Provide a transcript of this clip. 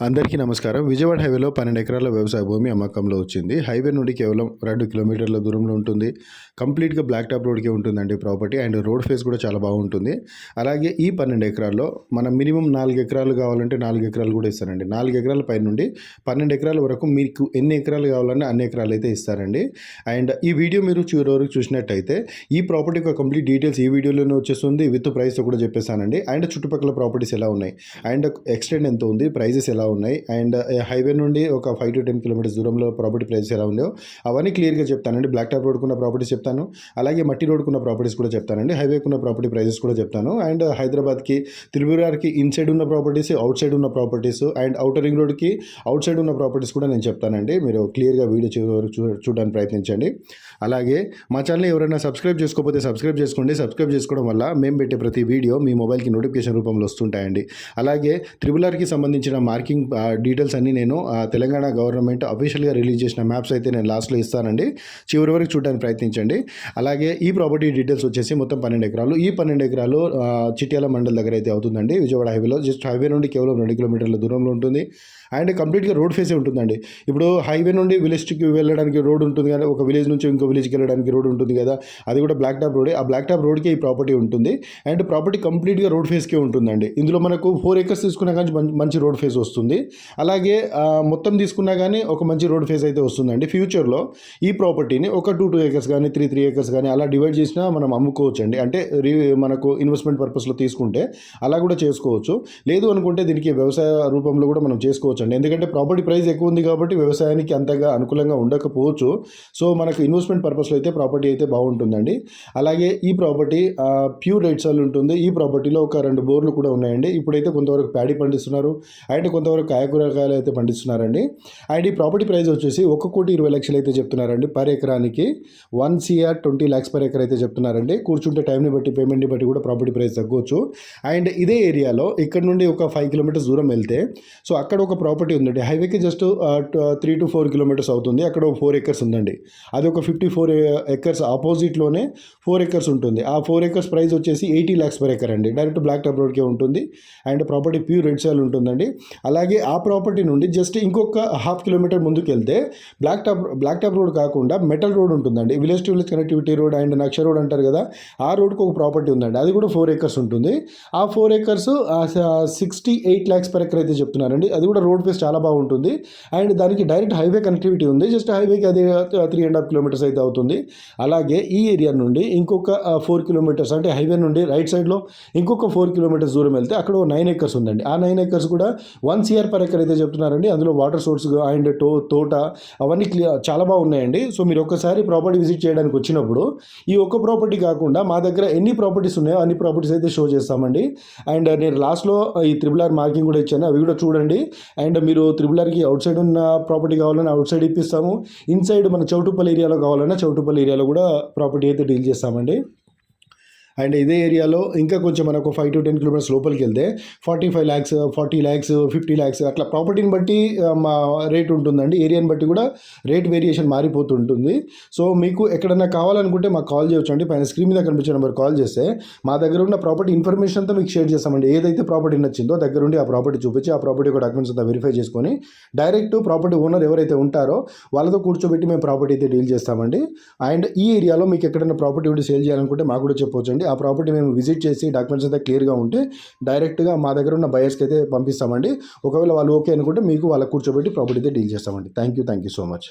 అందరికీ నమస్కారం. విజయవాడ హైవేలో పన్నెండు ఎకరాల వ్యవసాయ భూమి అమ్మకంలో వచ్చింది. హైవే నుండి కేవలం రెండు కిలోమీటర్ల దూరంలో ఉంటుంది. కంప్లీట్గా బ్లాక్ టాప్ రోడ్కే ఉంటుందండి ప్రాపర్టీ అండ్ రోడ్ ఫేస్ కూడా చాలా బాగుంటుంది. అలాగే ఈ పన్నెండు ఎకరాల్లో మనం మినిమం నాలుగు ఎకరాలు కావాలంటే నాలుగు ఎకరాలు కూడా ఇస్తారండి. నాలుగు ఎకరాల పై నుండి పన్నెండు ఎకరాల వరకు మీకు ఎన్ని ఎకరాలు కావాలన్నా అన్ని ఎకరాలు అయితే ఇస్తారండి. అండ్ ఈ వీడియో మీరు చివరి వరకు చూసినట్టయితే ఈ ప్రాపర్టీ యొక్క కంప్లీట్ డీటెయిల్స్ ఈ వీడియోలోనే వచ్చేస్తుంది. విత్ ప్రైస్ కూడా చెప్పేసానండి అండ్ చుట్టుపక్కల ప్రాపర్టీస్ ఎలా ఉన్నాయి? అండ్ ఎక్స్టెండ్ ఎంత ఉంది? ప్రైజెస్ ఎలా ఉన్నాయి. అండ్ హైవే నుండి ఒక ఫైవ్ టు టెన్ కిలోమీటర్స్ దూరంలో ప్రాపర్టీ ప్రైజెస్ ఎలా ఉన్నాయో అవన్నీ క్లియర్గా చెప్తానండి. బ్లాక్ టాప్ రోడ్కున్న ప్రాపర్టీస్ చెప్తాను. అలాగే మట్టి రోడ్కున్న ప్రాపర్టీస్ కూడా చెప్తానండి. హైవేకున్న ప్రాపర్టీ ప్రైజెస్ కూడా చెప్తాను. అండ్ హైదరాబాద్కి తిరుమలకి ఇన్సైడ్ ఉన్న ప్రాపర్టీస్ అవుట్ సైడ్ ఉన్న ప్రాపర్టీస్ అండ్ అవుటర్ రింగ్ రోడ్కి అవుట్ సైడ్ ఉన్న ప్రాపర్టీస్ కూడా నేను చెప్తానండి. మీరు క్లియర్గా వీడియో చివరి వరకు చూ చూడడానికి ప్రయత్నించండి. అలాగే మా ఛానల్ ఎవరైనా సబ్స్క్రైబ్ చేసుకోకపోతే సబ్స్క్రైబ్ చేసుకోండి. సబ్స్క్రైబ్ చేసుకోవడం వల్ల మేము పెట్టే ప్రతి వీడియో మీ మొబైల్కి నోటిఫికేషన్ రూపంలో వస్తుంటాయండి. అలాగే త్రిబుల్ ఆర్కి సంబంధించిన మార్కెట్ ఆ, డీటెయిల్స్ అన్నీ నేను తెలంగాణ గవర్నమెంట్ అఫీషియల్గా రిలీజ్ చేసిన మ్యాప్స్ అయితే నేను లాస్ట్లో ఇస్తానండి. చివరి వరకు చూడడానికి ప్రయత్నించండి. అలాగే ఈ ప్రాపర్టీ డీటెయిల్స్ వచ్చేసి మొత్తం పన్నెండు ఎకరాలు. ఈ పన్నెండు ఎకరాలు చిట్యాల మండల్ దగ్గర అయితే అవుతుందండి. విజయవాడ హైవేలో జస్ట్ హైవే నుండి కేవలం రెండు కిలోమీటర్ల దూరంలో ఉంటుంది. అండ్ కంప్లీట్గా రోడ్ ఫేసే ఉంటుందండి. ఇప్పుడు హైవే నుండి విలేజ్కి వెళ్ళడానికి రోడ్ ఉంటుంది కానీ ఒక విలేజ్ నుంచి ఇంకో విలేజ్కి వెళ్ళడానికి రోడ్ ఉంటుంది కదా అది కూడా బ్లాక్ టాప్ రోడే. ఆ బ్లాక్ టాప్ రోడ్కే ఈ ప్రాపర్టీ ఉంటుంది. అండ్ ప్రాపర్టీ కంప్లీట్గా రోడ్ ఫేస్కే ఉంటుందండి. ఇందులో మనకు ఫోర్ ఎకర్స్ తీసుకున్నా కానీ మంచి- మంచి రోడ్ ఫేస్ వస్తుంది. అలాగే మొత్తం తీసుకున్నా కానీ ఒక మంచి రోడ్ ఫేస్ అయితే వస్తుందండి. ఫ్యూచర్లో ఈ ప్రాపర్టీని ఒక టూ టూ ఏకర్స్ కానీ త్రీ త్రీ ఏకర్స్ కానీ అలా డివైడ్ చేసినా మనం అమ్ముకోవచ్చు అండి అంటే రీ మనకు ఇన్వెస్ట్మెంట్ పర్పస్లో తీసుకుంటే అలా కూడా చేసుకోవచ్చు. లేదు అనుకుంటే దీనికి వ్యవసాయ రూపంలో కూడా మనం చేసుకోవచ్చు అండి ఎందుకంటే ప్రాపర్టీ ప్రైస్ ఎక్కువ ఉంది కాబట్టి వ్యవసాయానికి అంతగా అనుకూలంగా ఉండకపోవచ్చు. సో మనకు ఇన్వెస్ట్మెంట్ పర్పస్లో అయితే ప్రాపర్టీ అయితే బాగుంటుందండి. అలాగే ఈ ప్రాపర్టీ ప్యూర్ రైట్స్ సాల్ ఉంటుంది. ఈ ప్రాపర్టీలో ఒక రెండు బోర్లు కూడా ఉన్నాయండి. ఇప్పుడైతే కొంతవరకు ప్యాడీ పండిస్తున్నారు. అండ్ కాయ కూరగాయలు అయితే పండిస్తున్నారండి? అండ్ ఈ ప్రాపర్టీ ప్రైస్ వచ్చేసి ఒక కోటి ఇరవై లక్షలు అయితే చెప్తున్నారండి పర్ ఎకరానికి. One CR twenty lakhs per acre అయితే చెప్తున్నారండి. కూర్చుంటే టైంని బట్టి పేమెంట్ని బట్టి కూడా ప్రాపర్టీ ప్రైస్ తగ్గవచ్చు అండ్ ఇదే ఏరియాలో ఇక్కడ నుండి ఒక ఫైవ్ కిలోమీటర్స్ దూరం వెళ్తే సో అక్కడ ఒక ప్రాపర్టీ ఉందండి. హైవేకి just three to four kilometres అవుతుంది. అక్కడ ఒక ఫోర్ ఎకర్స్ ఉందండి. అది ఒక ఫిఫ్టీ ఫోర్ ఎకర్స్ ఆపోజిట్లోనే ఫోర్ ఎకర్స్ ఉంటుంది. ఆ ఫోర్ ఎకర్స్ ప్రైస్ వచ్చేసి ఎయిటీ ల్యాక్స్ పర్ ఎకర్ అండి. డైరెక్ట్ బ్లాక్ టాప్ రోడ్కే ఉంటుంది. And property pure red soil ఉంటుందండి. అలాగే ఆ ప్రాపర్టీ నుండి జస్ట్ ఇంకొక హాఫ్ కిలోమీటర్ ముందుకు వెళ్తే black top black top road కాకుండా మెటల్ రోడ్ ఉంటుందండి. Village to village connectivity road and నక్ష road అంటారు కదా ఆ రోడ్కి ఒక ప్రాపర్టీ ఉందండి. అది కూడా ఫోర్ ఏకర్స్ ఉంటుంది. ఆ four acres sixty eight lakhs per acre అయితే చెప్తున్నారండి. అది కూడా రోడ్ ఫేస్ చాలా బాగుంటుంది. అండ్ దానికి డైరెక్ట్ హైవే కనెక్టివిటీ ఉంది. జస్ట్ హైవేకి అది త్రీ అండ్ హాఫ్ కిలోమీటర్స్ అయితే అవుతుంది. అలాగే ఈ ఏరియా నుండి ఇంకొక ఫోర్ కిలోమీటర్స్ అంటే హైవే నుండి రైట్ సైడ్లో ఇంకొక ఫోర్ కిలోమీటర్స్ దూరం వెళ్తే అక్కడ నైన్ ఏకర్స్ ఉందండి. ఆ నైన్ ఏకర్స్ కూడా వన్ ఎన్సీఆర్ పర్ అయితే చెప్తున్నారండి అందులో వాటర్ సోర్స్ అండ్ టో తోట అవన్నీ క్లియర్ చాలా బాగున్నాయండి. సో మీరు ఒక్కసారి ప్రాపర్టీ విజిట్ చేయడానికి వచ్చినప్పుడు ఈ ఒక్క ప్రాపర్టీ కాకుండా మా దగ్గర ఎన్ని ప్రాపర్టీస్ ఉన్నాయో అన్ని ప్రాపర్టీస్ అయితే షో చేస్తామండి. అండ్ నేను లాస్ట్లో ఈ త్రిబుల్ ఆర్ మార్కింగ్ కూడా ఇచ్చాను అవి కూడా చూడండి. అండ్ మీరు త్రిబుల్ ఆర్కి అవుట్ సైడ్ ఉన్న ప్రాపర్టీ కావాలన్నా అవుట్ సైడ్ ఇప్పిస్తాము. ఇన్సైడ్ మన చౌటుపల్లి ఏరియాలో కావాలన్నా చౌటుపల్లి ఏరియాలో కూడా ప్రాపర్టీ అయితే డీల్ చేస్తామండి. అండ్ ఇదే ఏరియాలో ఇంకా కొంచెం మనకు ఫైవ్ టు టెన్ కిలోమీటర్స్ లోపలికి వెళ్తే forty five lakhs forty lakhs fifty lakhs అట్లా ప్రాపర్టీని బట్టి మా రేట్ ఉంటుందండి. ఏరియాని బట్టి కూడా రేట్ వేరియేషన్ మారిపోతుంటుంది. సో మీకు ఎక్కడన్నా కావాలనుకుంటే మాకు కాల్ చేయొచ్చండి. పైన స్క్రీన్ మీద కనిపించే నెంబర్ కాల్ చేస్తే మా దగ్గర ఉన్న ప్రాపర్టీ ఇన్ఫర్మేషన్ అంతా మీకు షేర్ చేస్తామండి. ఏదైతే ప్రాపర్టీ నచ్చిందో దగ్గర ఉండి ఆ ప్రాపర్టీ చూపించి ఆ ప్రాపర్టీ యొక్క డాక్యుమెంట్స్ అంతా వెరిఫై చేసుకొని డైరెక్ట్ ప్రాపర్టీ ఓనర్ ఎవరైతే ఉంటారో వాళ్ళతో కూర్చోబెట్టి మేము ప్రాపర్టీ అయితే డీల్ చేస్తామండి. అండ్ ఈ ఏరియాలో మీకు ఎక్కడైనా ప్రాపర్టీ ఉండి సేల్ చేయాలనుకుంటే మాకు కూడా చెప్పొచ్చండి. ఆ ప్రాపర్టీ మేము విజిట్ చేసి డాక్యుమెంట్స్ అయితే క్లియర్గా ఉంటే డైరెక్ట్గా మా దగ్గర ఉన్న బయర్స్కి అయితే పంపిస్తామండి. ఒకవేళ వాళ్ళు ఓకే అనుకుంటే మీకు వాళ్ళ కూర్చోబెట్టి ప్రాపర్టీ అయితే డీల్ చేస్తామండి. Thank you thank you so much.